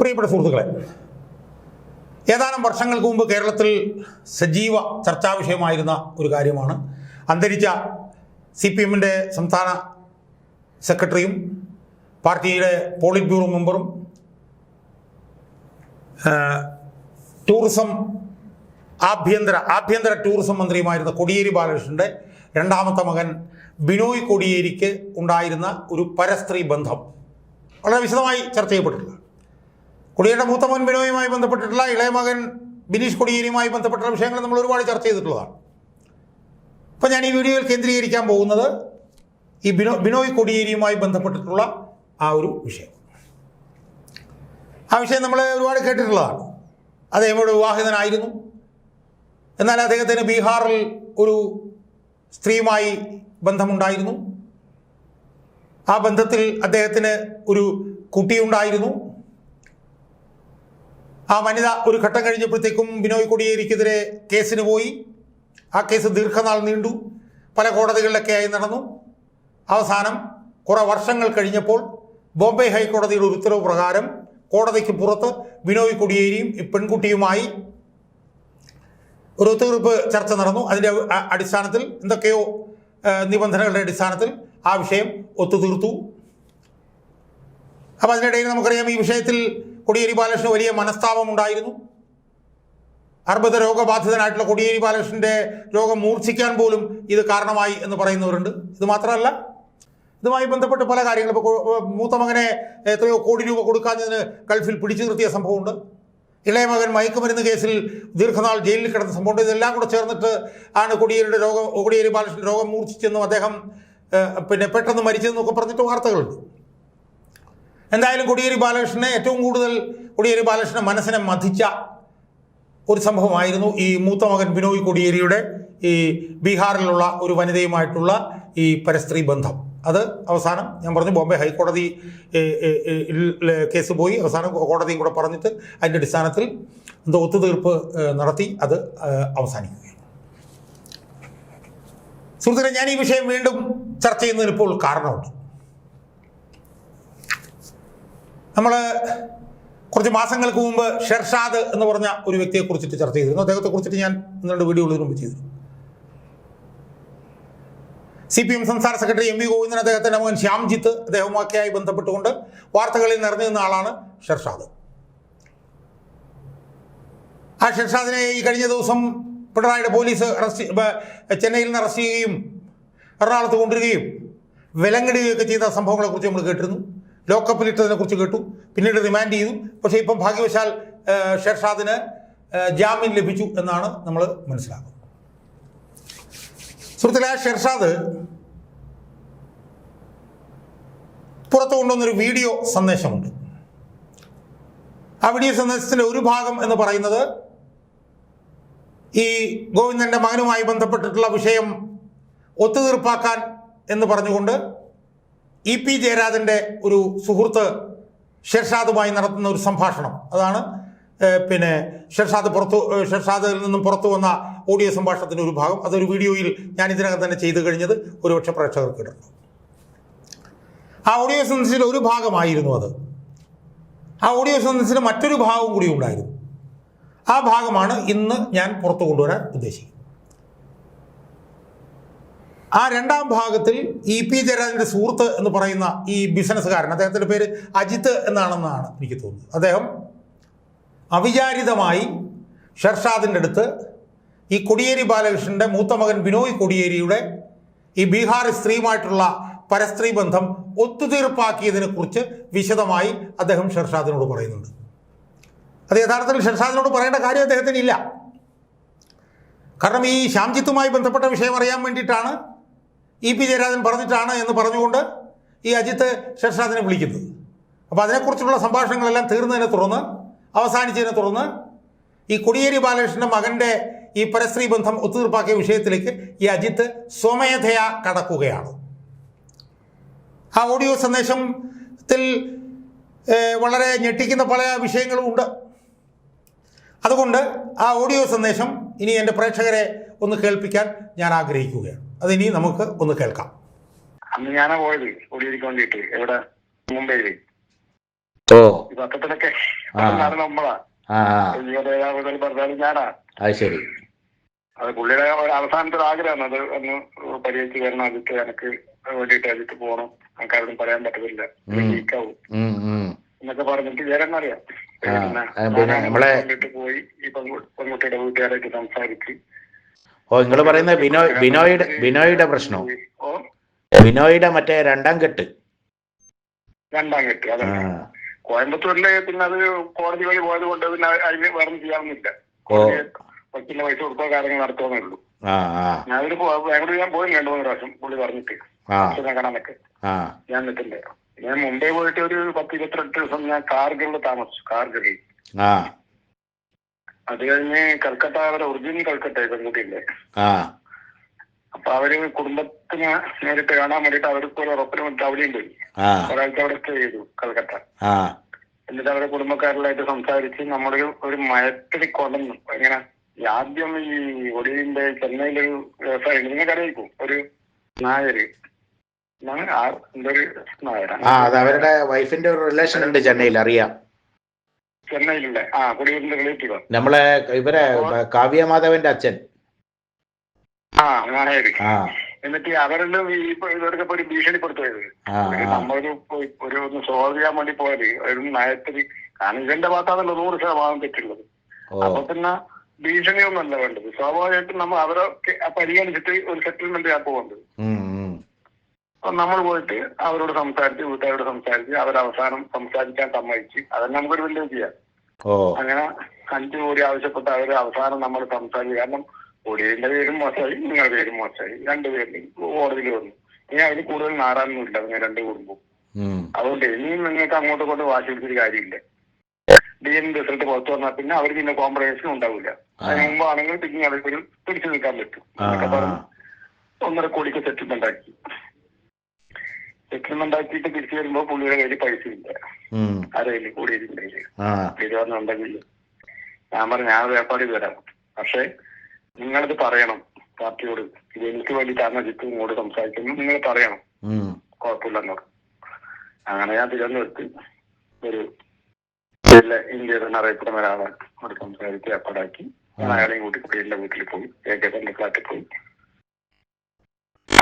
പ്രിയപ്പെട്ട സുഹൃത്തുക്കളെ ഏതാനും വർഷങ്ങൾക്ക് മുമ്പ് കേരളത്തിൽ സജീവ ചർച്ചാ വിഷയമായിരുന്ന ഒരു കാര്യമാണ്. അന്തരിച്ച സി പി എമ്മിന്റെ സംസ്ഥാന സെക്രട്ടറിയും പാർട്ടിയുടെ പോളിറ്റ് ബ്യൂറോ മെമ്പറും ടൂറിസം ആഭ്യന്തര ആഭ്യന്തര ടൂറിസം മന്ത്രിയുമായിരുന്ന കൊടിയേരി ബാലകൃഷ്ണന്റെ രണ്ടാമത്തെ മകൻ ബിനോയ് കോടിയേരിക്ക് ഉണ്ടായിരുന്ന ഒരു പരസ്ത്രീ ബന്ധം. വളരെ വിശദമായി ചർച്ച ചെയ്യപ്പെട്ടിട്ടുള്ള കൊടിയേരിയുടെ മൂത്ത മകൻ ബിനോയുമായി ബന്ധപ്പെട്ടിട്ടുള്ള ഇളയ മകൻ ബിനീഷ് കൊടിയേരിയുമായി ബന്ധപ്പെട്ടുള്ള വിഷയങ്ങൾ നമ്മൾ ഒരുപാട് ചർച്ച ചെയ്തിട്ടുള്ളതാണ്. അപ്പോൾ ഞാൻ ഈ വീഡിയോയിൽ കേന്ദ്രീകരിക്കാൻ പോകുന്നത് ഈ ബിനോ ബിനോയ് കൊടിയേരിയുമായി ബന്ധപ്പെട്ടിട്ടുള്ള ആ ഒരു വിഷയം. ആ വിഷയം നമ്മൾ ഒരുപാട് കേട്ടിട്ടുള്ളതാണ്. അദ്ദേഹം ഇവിടെ വിവാഹിതനായിരുന്നു. എന്നാൽ അദ്ദേഹത്തിന് ബീഹാറിൽ ഒരു സ്ത്രീയുമായി ബന്ധമുണ്ടായിരുന്നു. ആ ബന്ധത്തിൽ അദ്ദേഹത്തിന് ഒരു കുട്ടിയുണ്ടായിരുന്നു. ആ വനിത ഒരു ഘട്ടം കഴിഞ്ഞപ്പോഴത്തേക്കും ബിനോയ് കൊടിയേരിക്കെതിരെ കേസിന് പോയി. ആ കേസ് ദീർഘനാൾ നീണ്ടു. പല കോടതികളിലൊക്കെ ആയി നടന്നു. അവസാനം കുറേ വർഷങ്ങൾ കഴിഞ്ഞപ്പോൾ ബോംബെ ഹൈക്കോടതിയുടെ ഒരു ഉത്തരവ് പ്രകാരം കോടതിക്ക് പുറത്ത് ബിനോയ് കൊടിയേരിയും ഈ പെൺകുട്ടിയുമായി ഒരു ഒത്തുതീർപ്പ് ചർച്ച നടന്നു. അതിന്റെ അടിസ്ഥാനത്തിൽ എന്തൊക്കെയോ നിബന്ധനകളുടെ അടിസ്ഥാനത്തിൽ ആ വിഷയം ഒത്തുതീർത്തു. അപ്പോൾ അതിനിടയിൽ നമുക്കറിയാം ഈ വിഷയത്തിൽ കൊടിയേരി ബാലകൃഷ്ണന് വലിയ മനസ്താപം ഉണ്ടായിരുന്നു. അർബുദ രോഗബാധിതനായിട്ടുള്ള കൊടിയേരി ബാലകൃഷ്ണന്റെ രോഗം മൂർച്ഛിക്കാൻ പോലും ഇത് കാരണമായി എന്ന് പറയുന്നവരുണ്ട്. ഇത് മാത്രമല്ല ഇതുമായി ബന്ധപ്പെട്ട് പല കാര്യങ്ങളും. ഇപ്പോൾ മൂത്ത മകനെ എത്രയോ കോടി രൂപ കൊടുക്കാഞ്ഞതിന് ഗൾഫിൽ പിടിച്ചു നിർത്തിയ സംഭവമുണ്ട്. ഇളയ മകൻ മയക്കുമരുന്ന് കേസിൽ ദീർഘനാൾ ജയിലിൽ കിടന്ന സംഭവമുണ്ട്. ഇതെല്ലാം കൂടെ ചേർന്നിട്ട് ആണ് കൊടിയേരിയുടെ രോഗം കൊടിയേരി ബാലകൃഷ്ണൻ രോഗം മൂർച്ഛിച്ചെന്നും അദ്ദേഹം പിന്നെ പെട്ടെന്ന് മരിച്ചെന്നൊക്കെ പറഞ്ഞിട്ട് വാർത്തകളുണ്ട്. എന്തായാലും കൊടിയേരി ബാലകൃഷ്ണനെ ഏറ്റവും കൂടുതൽ കൊടിയേരി ബാലകൃഷ്ണൻ മനസ്സിനെ മതിച്ച ഒരു സംഭവമായിരുന്നു ഈ മൂത്ത മകൻ ബിനോയ് കൊടിയേരിയുടെ ഈ ബീഹാറിലുള്ള ഒരു വനിതയുമായിട്ടുള്ള ഈ പരസ്ത്രീ ബന്ധം. അത് അവസാനം ഞാൻ പറഞ്ഞു ബോംബെ ഹൈക്കോടതി കേസ് പോയി. അവസാനം കോടതിയും കൂടെ പറഞ്ഞിട്ട് അതിന്റെ അടിസ്ഥാനത്തിൽ എന്തോ ഒത്തുതീർപ്പ് നടത്തി അത് അവസാനിക്കുകയാണ്. സുഹൃത്തുക്കളെ ഞാൻ ഈ വിഷയം വീണ്ടും ചർച്ച ചെയ്യുന്നതിന് ഇപ്പോൾ കാരണമുണ്ട്. നമ്മൾ കുറച്ച് മാസങ്ങൾക്ക് മുമ്പ് ഷെർഷാദ് എന്ന് പറഞ്ഞ ഒരു വ്യക്തിയെ കുറിച്ചിട്ട് ചർച്ച ചെയ്തിരുന്നു. അദ്ദേഹത്തെ കുറിച്ചിട്ട് ഞാൻ ഇന്നലെ വീഡിയോ വീഡിയോകൾ ഇതിനു മുമ്പ് ചെയ്തിരുന്നു. സി പി എം സംസ്ഥാന സെക്രട്ടറി എം വി ഗോവിന്ദൻ അദ്ദേഹത്തിന്റെ മകൻ ശ്യാംജിത്ത് അദ്ദേഹവുമൊക്കെയായി ബന്ധപ്പെട്ടുകൊണ്ട് വാർത്തകളിൽ നിറഞ്ഞു നിന്ന ആളാണ് ഷെർഷാദ്. ആ ഷെർഷാദിനെ ഈ കഴിഞ്ഞ ദിവസം പിണറായിയുടെ പോലീസ് അറസ്റ്റ് ചെന്നൈയിൽ നിന്ന് അറസ്റ്റ് ചെയ്യുകയും എറണാകുളത്ത് കൊണ്ടുവരികയും വിലങ്ങിടുകയൊക്കെ ചെയ്ത സംഭവങ്ങളെക്കുറിച്ച് നമ്മൾ കേട്ടിരുന്നു. ലോക്കപ്പിലിട്ടതിനെ കുറിച്ച് കേട്ടു. പിന്നീട് റിമാൻഡ് ചെയ്തു. പക്ഷേ ഇപ്പം ഭാഗ്യവശാൽ ഷെർഷാദിന് ജാമ്യം ലഭിച്ചു എന്നാണ് നമ്മൾ മനസ്സിലാക്കുന്നത്. സുഹൃത്തുക്കളെ ആ ഷെർഷാദ് പുറത്തു കൊണ്ടുവന്നൊരു വീഡിയോ സന്ദേശമുണ്ട്. ആ വീഡിയോ സന്ദേശത്തിന്റെ ഒരു ഭാഗം എന്ന് പറയുന്നത് ഈ ഗോവിന്ദന്റെ മകനുമായി ബന്ധപ്പെട്ടിട്ടുള്ള വിഷയം ഒത്തുതീർപ്പാക്കാൻ എന്ന് പറഞ്ഞുകൊണ്ട് ഇ പി ജയരാജന്റെ ഒരു സുഹൃത്ത് ഷെർഷാദുമായി നടത്തുന്ന ഒരു സംഭാഷണം. അതാണ് പിന്നെ ഷെർഷാദ് പുറത്തു ഷെർഷാദിൽ നിന്നും പുറത്തു വന്ന ഓഡിയോ സംഭാഷണത്തിന്റെ ഒരു ഭാഗം. അതൊരു വീഡിയോയിൽ ഞാൻ ഇതിനകം തന്നെ ചെയ്തു കഴിഞ്ഞത് ഒരുപക്ഷെ പ്രേക്ഷകർക്ക് ഇടുന്നു ആ ഓഡിയോ സന്ദേശത്തിന്റെ ഒരു ഭാഗമായിരുന്നു അത്. ആ ഓഡിയോ സന്ദേശത്തിന് മറ്റൊരു ഭാഗം കൂടി ഉണ്ടായിരുന്നു. ആ ഭാഗമാണ് ഇന്ന് ഞാൻ പുറത്തു കൊണ്ടുവരാൻ ഉദ്ദേശിക്കുന്നത്. ആ രണ്ടാം ഭാഗത്തിൽ ഇ പി ജയരാജന്റെ സുഹൃത്ത് എന്ന് പറയുന്ന ഈ ബിസിനസ്സുകാരൻ അദ്ദേഹത്തിന്റെ പേര് അജിത്ത് എന്നാണെന്നാണ് എനിക്ക് തോന്നുന്നത്. അദ്ദേഹം അവിചാരിതമായി ഷർഷാദിന്റെ അടുത്ത് ഈ കൊടിയേരി ബാലകൃഷ്ണന്റെ മൂത്ത മകൻ ബിനോയ് കൊടിയേരിയുടെ ഈ ബീഹാർ സ്ത്രീയുമായിട്ടുള്ള പരസ്ത്രീ ബന്ധം ഒത്തുതീർപ്പാക്കിയതിനെ കുറിച്ച് വിശദമായി അദ്ദേഹം ഷർഷാദിനോട് പറയുന്നുണ്ട്. അത് യഥാർത്ഥത്തിൽ ഷർഷാദിനോട് പറയേണ്ട കാര്യം അദ്ദേഹത്തിന് ഇല്ല. കാരണം ഈ ശ്യാംജിത്തുമായി ബന്ധപ്പെട്ട വിഷയം അറിയാൻ വേണ്ടിയിട്ടാണ് ഇ പി ജയരാജൻ പറഞ്ഞിട്ടാണ് എന്ന് പറഞ്ഞുകൊണ്ട് ഈ അജിത്ത് ഷെർഷാദിനെ വിളിക്കുന്നത്. അപ്പോൾ അതിനെക്കുറിച്ചുള്ള സംഭാഷണങ്ങളെല്ലാം തീർന്നതിനെ തുടർന്ന് അവസാനിച്ചതിനെ തുടർന്ന് ഈ കൊടിയേരി ബാലകൃഷ്ണന്റെ മകന്റെ ഈ പരസ്ത്രീ ബന്ധം ഒത്തുതീർപ്പാക്കിയ വിഷയത്തിലേക്ക് ഈ അജിത്ത് സ്വമേധയാ കടക്കുകയാണ്. ആ ഓഡിയോ സന്ദേശത്തിൽ വളരെ ഞെട്ടിക്കുന്ന പല വിഷയങ്ങളും ഉണ്ട്. അതുകൊണ്ട് ആ ഓഡിയോ സന്ദേശം ഇനി എന്റെ പ്രേക്ഷകരെ ഒന്ന് കേൾപ്പിക്കാൻ ഞാൻ ആഗ്രഹിക്കുകയാണ്. അതിനി നമുക്ക് ഒന്ന് കേൾക്കാം. അന്ന് ഞാനാ പോയത് ഒളിയിരിക്കാൻ എവിടെ? മുംബൈയിൽ ഓ. പത്രത്തിലൊക്കെ നമ്മളാ. ഞാനാ. അത് ശരി. അത് പുള്ളിയുടെ ഒരു അവസാനത്തെ ഒരു ആഗ്രഹമാണ്. അത് ഒന്ന് പരിഹരിച്ച് വരണം അതിട്ട് എനിക്ക് വേണ്ടിയിട്ട് അതിട്ട് പോകണം എനിക്ക് ആരോടും പറയാൻ പറ്റത്തില്ല. ലീക്കാവും എന്നൊക്കെ പറഞ്ഞിട്ട് വേറെ അറിയാം ആ, ആ, പിന്നെ നമ്മളെ- പോയി ഈ പെൺകു- പെൺകുട്ടിയുടെ വീട്ടുകാരായിട്ട് സംസാരിച്ച് ഓ നിങ്ങൾ പറയുന്നത് ബിനോയ് ബിനോയുടെ ബിനോയുടെ പ്രശ്നം. ബിനോയുടെ മറ്റേ രണ്ടാം കെട്ട്. രണ്ടാം കെട്ട് ആ. അതെ കോയമ്പത്തൂരിൽ പിന്നെ അത് കോടതി വഴി പോയത് കൊണ്ട് പിന്നെ അതിന് വേറെ ചെയ്യാവുന്നില്ല ഓ. വക്കീലിന് പൈസ കൊടുത്തോ കാര്യങ്ങൾ നടത്തുന്നേ ഉള്ളൂ. ഞാനൊരു ബാംഗ്ലൂർ ഞാൻ പോയി രണ്ടു മൂന്ന് പ്രാവശ്യം പുള്ളി പറഞ്ഞിട്ട്. അച്ഛനെ കാണാനൊക്കെ. ഞാൻ നിൽക്കില്ല. ഞാൻ മുംബൈ പോയിട്ട് ഒരു പത്ത് ഇരുപത്തിരണ്ട് ദിവസം ഞാൻ കാർഗിളിൽ താമസിച്ചു കാർഗിളിൽ ആ. അത് കഴിഞ്ഞ് കൽക്കട്ട അവരെ ഒറിജിനൽ കൽക്കട്ട പെൺകുട്ടിയില്ലേ ആ. അപ്പൊ അവർ കുടുംബത്തിന് നേരിട്ട് കാണാൻ വേണ്ടിട്ട് അവർക്ക് ഒരു ഉറപ്പിന് വേണ്ടി അവിടെയും പോയി ഒരാഴ്ച അവിടെ സ്റ്റേ ചെയ്തു കൽക്കട്ട. എന്നിട്ട് അവരുടെ കുടുംബക്കാരിലായിട്ട് സംസാരിച്ച് നമ്മുടെ ഒരു മയത്തിൽ കൊണ്ടുവന്നു. ഇങ്ങനെ ആദ്യം ഈ ഒടിവിന്റെ ചെന്നൈയിലൊരു വ്യവസായം നിങ്ങൾക്ക് അറിയിക്കും ഒരു നായര്. എന്തൊരു നായരാണ്. അവരുടെ വൈഫിന്റെ ഒരു റിലേഷൻ ഉണ്ട് ചെന്നൈയിൽ അറിയാം. ചെന്നൈയിലുള്ള ആ കൊടിയൂരിന്റെ റിലേറ്റീവ്. നമ്മളെ ഇവരെ കാവ്യ മാധവന്റെ അച്ഛൻ. ആ നായര് ആ. എന്നിട്ട് അവരെല്ലാം ഈ ഇവരൊക്കെ ഒരു ഭീഷണിപ്പെടുത്തുന്നത് നമ്മളൊരു ഒരു ഒന്ന് സോൾവ് ചെയ്യാൻ വേണ്ടി പോയത് ഒരു നയത്തിൽ കാരണം ഇവന്റെ ഭാഗത്താണല്ലോ നൂറ് ശതമാനം തെറ്റുള്ളത്. അപ്പൊ പിന്നെ ഭീഷണിയൊന്നല്ല വേണ്ടത്. സ്വാഭാവികമായിട്ടും നമ്മൾ അവരെ പരിഗണിച്ചിട്ട് ഒരു സെറ്റിൽമെന്റ് ആ പോകുന്നത് ഉം. ഉം അപ്പൊ നമ്മൾ പോയിട്ട് അവരോട് സംസാരിച്ച് വീട്ടുകാരോട് സംസാരിച്ച് അവർ അവസാനം സംസാരിക്കാൻ സമ്മതിച്ച്. അതന്നെ നമുക്കൊരു വലിയ ചെയ്യാം അങ്ങനെ അഞ്ചു കോടി ആവശ്യപ്പെട്ട അവർ അവസാനം നമ്മൾ സംസാരിച്ചു. കാരണം കോടിയുടെ പേരും മോശമായി നിങ്ങളുടെ പേരും മോശമായി. രണ്ടുപേരും കോടതിയിൽ വന്നു. ഇനി അതിന് കൂടുതൽ നാറാനൊന്നുമില്ല നിങ്ങൾ രണ്ട് കുടുംബം അതുകൊണ്ട് ഇനിയും നിങ്ങൾക്ക് അങ്ങോട്ട് കൊണ്ട് വാശി പിടിച്ചൊരു കാര്യമില്ല. ഡി എൻ റിസൾട്ട് പുറത്തു വന്നാൽ പിന്നെ അവർ പിന്നെ കോംപ്രമൈസിനും ഉണ്ടാവില്ല. അതിന് മുമ്പാണെങ്കിൽ പിന്നെ അവർക്കൊരു പിടിച്ചു നിൽക്കാൻ പറ്റും. ഒന്നര കോടിക്ക് സെറ്റിൽമെന്റ് ആക്കി. ആക്കിയിട്ട് തിരിച്ചു വരുമ്പോ പുള്ളിയുടെ കയ്യിൽ പൈസ ഇല്ല. ഉം. ആരെയും കൂടിയിട്ടുണ്ടെങ്കിൽ ആ. തീരുമാനമുണ്ടെങ്കിൽ ഞാൻ പറഞ്ഞു ഞാൻ വ്യാപാരി വരാം തരാം. പക്ഷെ നിങ്ങളിത് പറയണം പാർട്ടിയോട്. ഇത് എനിക്ക് വേണ്ടിയിട്ടാണ് ജിത്തു ഇങ്ങോട്ട് സംസാരിക്കുന്നത് നിങ്ങൾ പറയണം. കുഴപ്പമില്ലെന്നോട്. അങ്ങനെ ഞാൻ തിരുവനന്തപുരത്ത് ഒരു ഇന്ത്യയുടെ ഇന്ത്യയിൽ അറിയപ്പെടുന്ന ഒരാളെ അവിടെ സംസാരിച്ച് ഏർപ്പാടാക്കി. ഞാൻ അയാളെയും കൂട്ടി കുട്ടിയുടെ വീട്ടിൽ പോയി ഏകദേശം എന്റെ ഫ്ലാറ്റിൽ പോയി.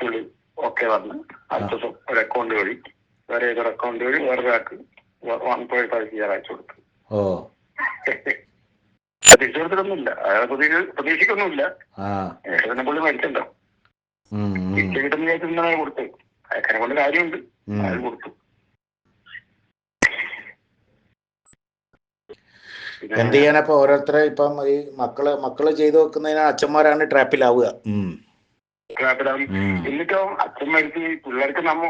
പുള്ളി ഓക്കെ വന്ന് അടുത്ത ഒരു അക്കൗണ്ട് വഴി വേറെ ഏതൊരു അക്കൗണ്ട് വഴി വേറൊരാൾക്ക് one point five C R അയച്ചു കൊടുത്തു. ഓ. തിരിച്ചു കൊടുത്തിട്ടൊന്നുമില്ല അയാളെ പ്രതീക്ഷ പ്രതീക്ഷിക്കൊന്നുമില്ല. ഏകദേശം പുള്ളി മരിച്ചല്ലോ ഉം ഉം. തിരിച്ചു കിട്ടുന്ന വിചാരിച്ചിരുന്ന അയാൾ കൊടുത്തു. അയക്കാനെ കൊണ്ട് കാര്യമുണ്ട്. ഉം. അയാൾ കൊടുത്തു. എന്ത് ചെയ്യാനപ്പോ ഓരോരുത്തരെ ഇപ്പം ഈ മക്കൾ മക്കൾ ചെയ്തു വെക്കുന്നതിന് അച്ഛന്മാരാണ് ട്രാപ്പിലാവുക ഉം. എന്നിട്ടോ അച്ഛൻ മരിച്ച് പിള്ളേർക്ക് നമ്മ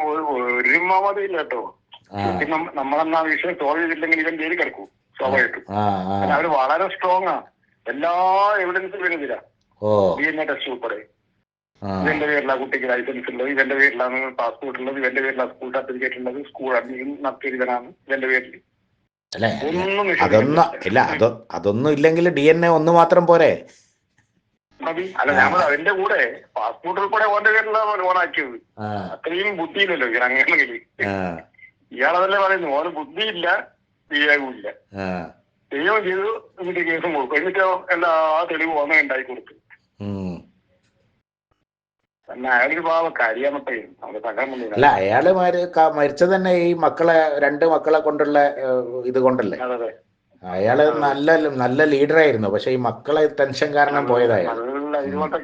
ഒരു- മാവാതയില്ല കേട്ടോ നമ്മളെന്നാ വിഷയം സോൾവ് ചെയ്തില്ലെങ്കിൽ ഇവൻ ജയിലിൽ കിടക്കും സ്വാഭാവികമായിട്ടും. കാരണം അവർ വളരെ സ്ട്രോങ് ആ. എല്ലാ എവിഡൻസും വരുന്നില്ല ഡി എൻ എ ടെസ്റ്റ് ഉൾപ്പെടെ ഇവന്റെ പേരിലാ കുട്ടിക്ക് ലൈസൻസ് ഉള്ളത് ഇവന്റെ പേരിലാണ് പാസ്പോർട്ട് ഉള്ളത് ഇവന്റെ പേരിലാണ് സ്കൂൾ സർട്ടിഫിക്കറ്റ് ഉള്ളത് സ്കൂൾ അഡ്മിഷൻ നടത്തിയത് ഇവനാണ് ഇവന്റെ പേരിൽ അല്ലേ. ഇല്ല അതൊന്നും ഇല്ലെങ്കിൽ ഡി എൻ എ ഒന്ന് മാത്രം പോരെ. മതി. അല്ല ഞാൻ അതിന്റെ കൂടെ പാസ്പോർട്ട് ഉൾപ്പെടെ ഓന്റെ പേരിലാണ് ഓണാക്കിയത് ആ. അത്രയും ബുദ്ധിയില്ലല്ലോ ഇവർ ആ. ഇയാളതല്ലേ പറയുന്നു ഓന് ബുദ്ധിയില്ല ആ. ദൈവം ചെയ്തു എന്നിട്ട് കേസും കൊടുക്കും. എന്നിട്ടോ ആ തെളിവ് ഓമ ഉണ്ടാക്കി കൊടുത്തു അല്ല അയാൾ മരി മരിച്ചത് തന്നെ ഈ മക്കളെ രണ്ട് മക്കളെ കൊണ്ടുള്ള ഇത് കൊണ്ടല്ലേ? അയാൾ നല്ല നല്ല ലീഡറായിരുന്നു പക്ഷെ ഈ മക്കളെ ടെൻഷൻ കാരണം പോയതായിരുന്നു ഇതുപോലത്തെ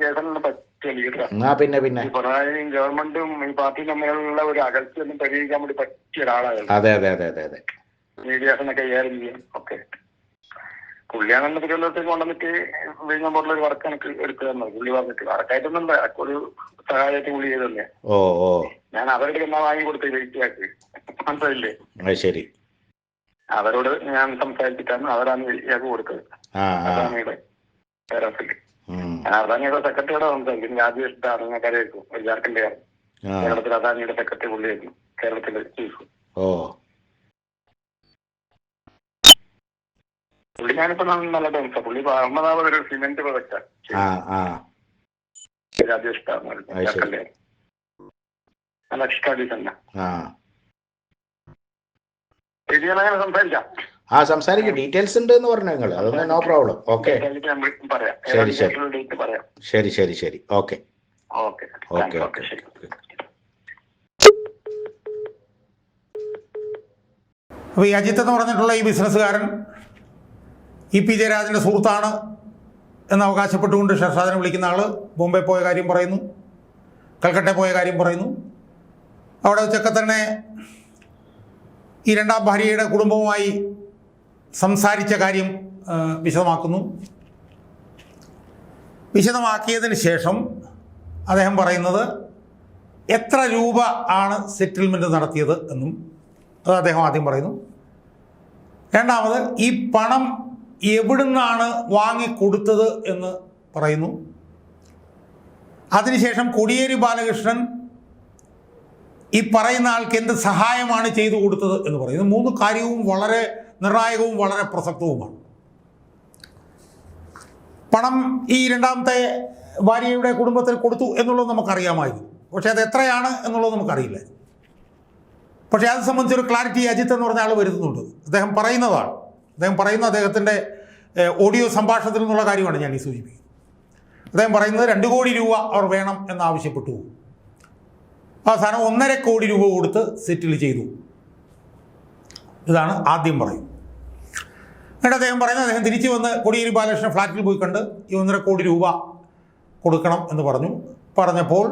പിന്നെ പിന്നെ? പിണറായിയും ഗവൺമെന്റും ഈ പാർട്ടിയും തമ്മിലുള്ള ഒരു അകൽച്ചയൊന്നും പരിഹരിക്കാൻ വേണ്ടി പറ്റിയ ഒരാളായിരുന്നു. അതെ അതെ അതെ അതെ അതെ. മീഡിയാസിനെ കൈകാര്യം ചെയ്യാൻ ഒക്കെ പുള്ളിയാണെന്ന് തിരുവനന്തപുരത്തേക്ക് കൊണ്ടുവന്നിട്ട് വിഴിഞ്ഞ ഒരു വർക്ക് എനിക്ക് എടുത്തു തന്നത്. പുള്ളി പറഞ്ഞിട്ട് വർക്കായിട്ടൊന്നും ഒരു സഹായമായിട്ട് പുള്ളി ചെയ്തല്ലേ ഓ ഓ. ഞാൻ അവരുടെ എന്നാ വാങ്ങി കൊടുത്തു വെയിറ്റിയാക്കി മനസ്സിലായില്ലേ? ശരി. അവരോട് ഞാൻ സംസാരിച്ചിട്ടാണ് അവരാണ് കൊടുത്തത്. ആ ഇവിടെ. ഉം ഞാൻ അദാനിയുടെ സെക്രട്ടറിയോടെ സംസാരിക്കും രാജേഷ് ഒരു ജാർഖണ്ഡ് കാരൻ കേരളത്തിൽ അദാനിയുടെ സെക്രട്ടറി പുള്ളിയായിരുന്നു കേരളത്തിലെ ചീഫ് ഓ. പുള്ളി ഞാനിപ്പോ നല്ല ടേംസാ പുള്ളി അഹമ്മദാബാദ് ഒരു സിമെന്റ് പ്രൊജക്റ്റാ ആ. ആ രാജേഷ്. ജാർഖണ്ഡ് നല്ല എക്സ്ട്രാ തന്നെ സംസാരിക്കാം. ആ സംസാരിക്കും. ഡീറ്റെയിൽസ് ഉണ്ട് എന്ന് പറഞ്ഞു നിങ്ങൾ അതൊന്നും നോ പ്രോബ്ലം ഓക്കെ ശരി, ശരി. ശരി ശരി ശരി. ഓക്കെ ഓക്കെ ഓക്കെ ഓക്കെ അപ്പോൾ ഈ അജിത്ത് എന്ന് പറഞ്ഞിട്ടുള്ള ഈ ബിസിനസ്സുകാരൻ ഇ പി ജയരാജന്റെ സുഹൃത്താണ് എന്ന് അവകാശപ്പെട്ടുകൊണ്ട് ഷർഷാദിനെ വിളിക്കുന്ന ആൾ ബോംബെ പോയ കാര്യം പറയുന്നു. കൽക്കട്ട പോയ കാര്യം പറയുന്നു. അവിടെ വെച്ചൊക്കെ തന്നെ ഈ രണ്ടാം ഭാര്യയുടെ കുടുംബവുമായി സംസാരിച്ച കാര്യം വിശദമാക്കുന്നു. വിശദമാക്കിയതിന് ശേഷം അദ്ദേഹം പറയുന്നത് എത്ര രൂപ ആണ് സെറ്റിൽമെന്റ് നടത്തിയത് എന്നും അത് അദ്ദേഹം ആദ്യം പറയുന്നു. രണ്ടാമത് ഈ പണം എവിടുന്നാണ് വാങ്ങിക്കൊടുത്തത് എന്ന് പറയുന്നു. അതിനുശേഷം കൊടിയേരി ബാലകൃഷ്ണൻ ഈ പറയുന്ന ആൾക്ക് എന്ത് സഹായമാണ് ചെയ്തു കൊടുത്തത് എന്ന് പറയുന്നു. മൂന്ന് കാര്യവും വളരെ നിർണായകവും വളരെ പ്രസക്തവുമാണ്. പണം ഈ രണ്ടാമത്തെ ഭാര്യയുടെ കുടുംബത്തിൽ കൊടുത്തു എന്നുള്ളത് നമുക്കറിയാമായിരുന്നു. പക്ഷേ അത് എത്രയാണ് എന്നുള്ളത് നമുക്കറിയില്ല. പക്ഷേ അത് സംബന്ധിച്ചൊരു ക്ലാരിറ്റി അജിത്ത് എന്ന് പറഞ്ഞ ആൾ വരുത്തുന്നുണ്ട് അദ്ദേഹം പറയുന്നതാണ്. അദ്ദേഹം പറയുന്ന അദ്ദേഹത്തിന്റെ ഓഡിയോ സംഭാഷണത്തിൽ നിന്നുള്ള കാര്യമാണ് ഞാൻ ഈ സൂചിപ്പിക്കുന്നത്. അദ്ദേഹം പറയുന്നത് രണ്ട് കോടി രൂപ അവർ വേണം എന്നാവശ്യപ്പെട്ടു അവസാനം ഒന്നര കോടി രൂപ കൊടുത്ത് സെറ്റിൽ ചെയ്തു. ഇതാണ് ആദ്യം പറയും. എന്നിട്ട് അദ്ദേഹം പറയുന്നത് അദ്ദേഹം തിരിച്ചു വന്ന് കൊടിയേരി ബാലകൃഷ്ണൻ ഫ്ലാറ്റിൽ പോയി കണ്ട് ഈ ഒന്നര കോടി രൂപ കൊടുക്കണം എന്ന് പറഞ്ഞു. പറഞ്ഞപ്പോൾ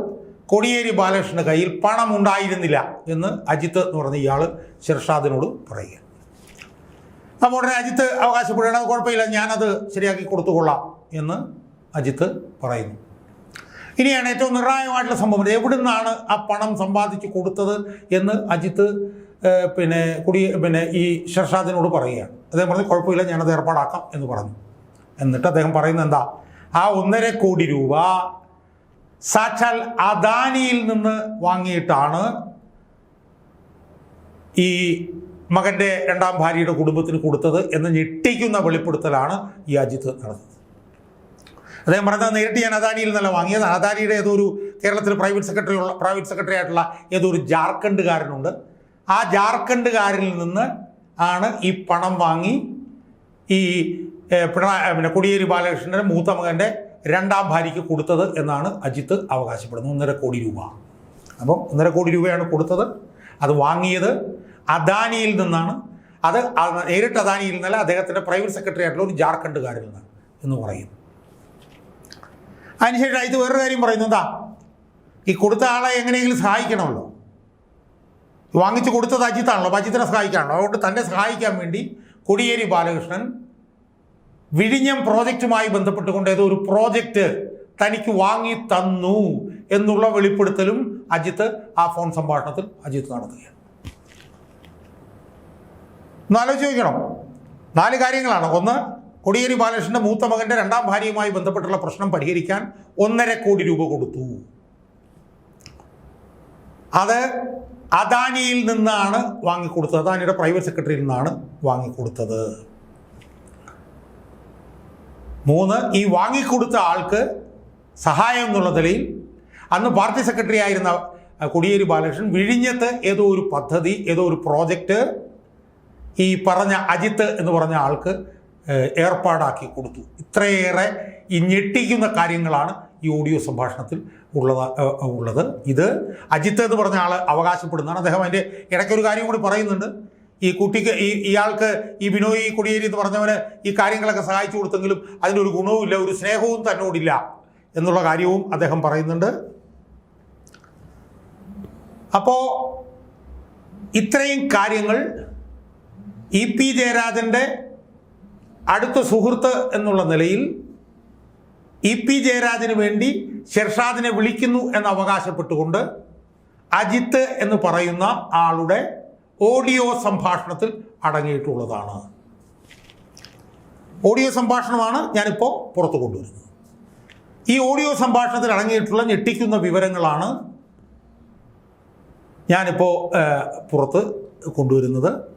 കൊടിയേരി ബാലകൃഷ്ണന്റെ കയ്യിൽ പണം ഉണ്ടായിരുന്നില്ല എന്ന് അജിത്ത് എന്ന് പറഞ്ഞ ഇയാൾ ഷിർഷാദിനോട് പറയുക. അപ്പോൾ ഉടനെ അജിത്ത് അവകാശപ്പെടുകയാണ് അത് കുഴപ്പമില്ല ഞാനത് ശരിയാക്കി കൊടുത്തുകൊള്ളാം എന്ന് അജിത്ത് പറയുന്നു. ഇനിയാണ് ഏറ്റവും നിർണായകമായിട്ടുള്ള സംഭവം എവിടെ നിന്നാണ് ആ പണം സമ്പാദിച്ച് കൊടുത്തത് എന്ന് അജിത്ത് പിന്നെ കുടി പിന്നെ ഈ ഷർഷാദിനോട് പറയുകയാണ്. അദ്ദേഹം പറഞ്ഞു കുഴപ്പമില്ല ഞാനത് ഏർപ്പാടാക്കാം എന്ന് പറഞ്ഞു. എന്നിട്ട് അദ്ദേഹം പറയുന്നത് എന്താ? ആ ഒന്നര കോടി രൂപ സാക്ഷാൽ അദാനിയിൽ നിന്ന് വാങ്ങിയിട്ടാണ് ഈ മകന്റെ രണ്ടാം ഭാര്യയുടെ കുടുംബത്തിന് കൊടുത്തത് എന്ന് ഞെട്ടിക്കുന്ന വെളിപ്പെടുത്തലാണ് ഈ അജിത്ത് നടന്നത്. അദ്ദേഹം പറഞ്ഞത് നേരിട്ട് ഞാൻ അദാനിയിൽ നിന്നല്ല വാങ്ങിയത്. അദാനിയുടെ ഏതോ ഒരു കേരളത്തിൽ പ്രൈവറ്റ് സെക്രട്ടറി ഉള്ള പ്രൈവറ്റ് സെക്രട്ടറി ആയിട്ടുള്ള ഏതോ ഒരു ജാർഖണ്ഡുകാരനുണ്ട്. ആ ജാർഖണ്ഡുകാരിൽ നിന്ന് ആണ് ഈ പണം വാങ്ങി ഈ പിണറായി പിന്നെ കൊടിയേരി ബാലകൃഷ്ണന്റെ മൂത്ത മകന്റെ രണ്ടാം ഭാര്യയ്ക്ക് കൊടുത്തത് എന്നാണ് അജിത്ത് അവകാശപ്പെടുന്നത്. ഒന്നര കോടി രൂപ. അപ്പം ഒന്നര കോടി രൂപയാണ് കൊടുത്തത്. അത് വാങ്ങിയത് അദാനിയിൽ നിന്നാണ്. അത് നേരിട്ട് അദാനിയിൽ നിന്നല്ല അദ്ദേഹത്തിന്റെ പ്രൈവറ്റ് സെക്രട്ടറി ആയിട്ടുള്ള ഒരു ജാർഖണ്ഡുകാരിൽ നിന്ന് എന്ന് പറയുന്നു അതിനുശേഷം ഇത് വേറൊരു കാര്യം പറയുന്നു. എന്താ? ഈ കൊടുത്ത ആളെ എങ്ങനെയെങ്കിലും സഹായിക്കണമല്ലോ. വാങ്ങിച്ചു കൊടുത്തത് അജിത്താണല്ലോ അജിത്തിനെ സഹായിക്കാണല്ലോ. അതുകൊണ്ട് തന്നെ സഹായിക്കാൻ വേണ്ടി കൊടിയേരി ബാലകൃഷ്ണൻ വിഴിഞ്ഞം പ്രോജക്റ്റുമായി ബന്ധപ്പെട്ടുകൊണ്ട് ഏതോ ഒരു പ്രോജക്റ്റ് തനിക്ക് വാങ്ങി തന്നു എന്നുള്ള വെളിപ്പെടുത്തലും അജിത്ത് ആ ഫോൺ സംഭാഷണത്തിൽ അജിത്ത് നടത്തുകയാണ്. ഒന്ന് ചോദിക്കണം നാല് കാര്യങ്ങളാണ്. ഒന്ന് കൊടിയേരി ബാലകൃഷ്ണന്റെ മൂത്ത മകന്റെ രണ്ടാം ഭാര്യയുമായി ബന്ധപ്പെട്ടുള്ള പ്രശ്നം പരിഹരിക്കാൻ ഒന്നര കോടി രൂപ കൊടുത്തു. അത് അദാനിയിൽ നിന്നാണ് വാങ്ങിക്കൊടുത്തത്. അദാനിയുടെ പ്രൈവറ്റ് സെക്രട്ടറിയിൽ നിന്നാണ് വാങ്ങിക്കൊടുത്തത്. മൂന്ന് ഈ വാങ്ങിക്കൊടുത്ത ആൾക്ക് സഹായം എന്നുള്ള നിലയിൽ അന്ന് പാർട്ടി സെക്രട്ടറി ആയിരുന്ന കൊടിയേരി ബാലകൃഷ്ണൻ വിഴിഞ്ഞത്ത് ഏതോ ഒരു പദ്ധതി ഏതോ ഒരു പ്രോജക്റ്റ് ഈ പറഞ്ഞ അജിത്ത് എന്ന് പറഞ്ഞ ആൾക്ക് ഏർപ്പാടാക്കി കൊടുത്തു. ഇത്രയേറെ ഈ ഞെട്ടിക്കുന്ന കാര്യങ്ങളാണ് ഈ ഓഡിയോ സംഭാഷണത്തിൽ ഉള്ളത് ഉള്ളത്. ഇത് അജിത്ത് എന്ന് പറഞ്ഞ ആൾ അവകാശപ്പെടുന്നതാണ്. അദ്ദേഹം അതിന്റെ ഇടയ്ക്കൊരു കാര്യം കൂടി പറയുന്നുണ്ട്. ഈ കുട്ടിക്ക് ഈ ഇയാൾക്ക് ഈ ബിനോയ് കുടിയേരി എന്ന് പറഞ്ഞവന് ഈ കാര്യങ്ങളൊക്കെ സഹായിച്ചു കൊടുത്തെങ്കിലും അതിനൊരു ഗുണവുമില്ല ഒരു സ്നേഹവും തന്നോടില്ല എന്നുള്ള കാര്യവും അദ്ദേഹം പറയുന്നുണ്ട്. അപ്പോൾ ഇത്രയും കാര്യങ്ങൾ ഇ പി ജയരാജന്റെ അടുത്ത സുഹൃത്ത് എന്നുള്ള നിലയിൽ ഇ പി ജയരാജന് വേണ്ടി ഷെർഷാദിനെ വിളിക്കുന്നു എന്ന് അവകാശപ്പെട്ടുകൊണ്ട് അജിത്ത് എന്ന് പറയുന്ന ആളുടെ ഓഡിയോ സംഭാഷണത്തിൽ അടങ്ങിയിട്ടുള്ളതാണ്. ഓഡിയോ സംഭാഷണമാണ് ഞാനിപ്പോൾ പുറത്തു കൊണ്ടുവരുന്നത്. ഈ ഓഡിയോ സംഭാഷണത്തിൽ അടങ്ങിയിട്ടുള്ള ഞെട്ടിക്കുന്ന വിവരങ്ങളാണ് ഞാനിപ്പോൾ പുറത്ത് കൊണ്ടുവരുന്നത്.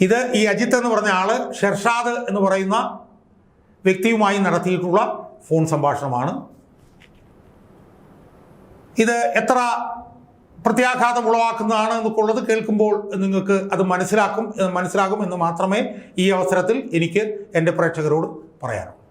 ഇത് ഈ അജിത്ത് എന്ന് പറഞ്ഞ ആൾ ഷെർഷാദ് എന്ന് പറയുന്ന വ്യക്തിയുമായി നടത്തിയിട്ടുള്ള ഫോൺ സംഭാഷണമാണ്. ഇത് എത്ര പ്രത്യാഘാതം ഉളവാക്കുന്നതാണ് എന്നൊക്കെയുള്ളത് കേൾക്കുമ്പോൾ നിങ്ങൾക്ക് അത് മനസ്സിലാക്കും മനസ്സിലാകും എന്ന് മാത്രമേ ഈ അവസരത്തിൽ എനിക്ക് എന്റെ പ്രേക്ഷകരോട് പറയാനുള്ളൂ.